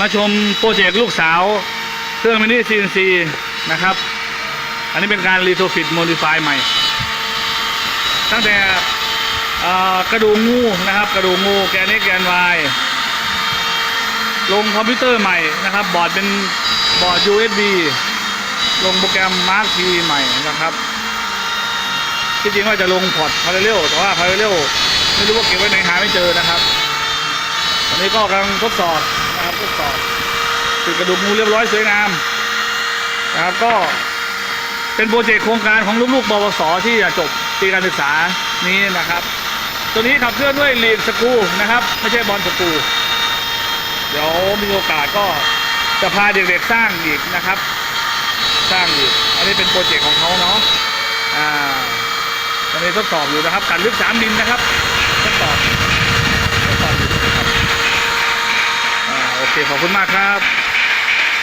มาชมโปรเจกต์ลูกสาว เครื่องมินิซีนซีนะครับ อันนี้เป็นการรีโทฟิตโมดิฟายใหม่ ตั้งแต่กระดูกงูนะครับ กระดูกงูแกน X แกน Y ลงคอมพิวเตอร์ใหม่นะครับ บอร์ดเป็นบอร์ด USB ลงโปรแกรม Mark P ใหม่นะครับที่จริงว่าจะลงพอร์ตพาราเรลแต่ว่าพาราเรลไม่รู้ว่าเก็บไว้ไหนหาไม่เจอนะครับ ตอนนี้ก็กำลังทดสอบ นะครับทดสอบติดกระดูกงูเรียบร้อยสวยงามนะครับก็เป็นโปรเจกต์โครงการของลูกๆบวสที่จะจบปีการศึกษานี้นะครับ ตัวนี้ขับเคลื่อนด้วยลีดสกูนะครับ ไม่ใช่บอลสกูเดี๋ยวมีโอกาสก็จะพาเด็กๆสร้างอีกนะครับ สร้างอีกอันนี้เป็นโปรเจกต์ของเขาเนาะอ่าตอนนี้ทดสอบอยู่นะครับการลึกสามมิลนะครับทดสอบ ทดสอบอยู่นะครับอ่าโอเค ขอบคุณมากครับ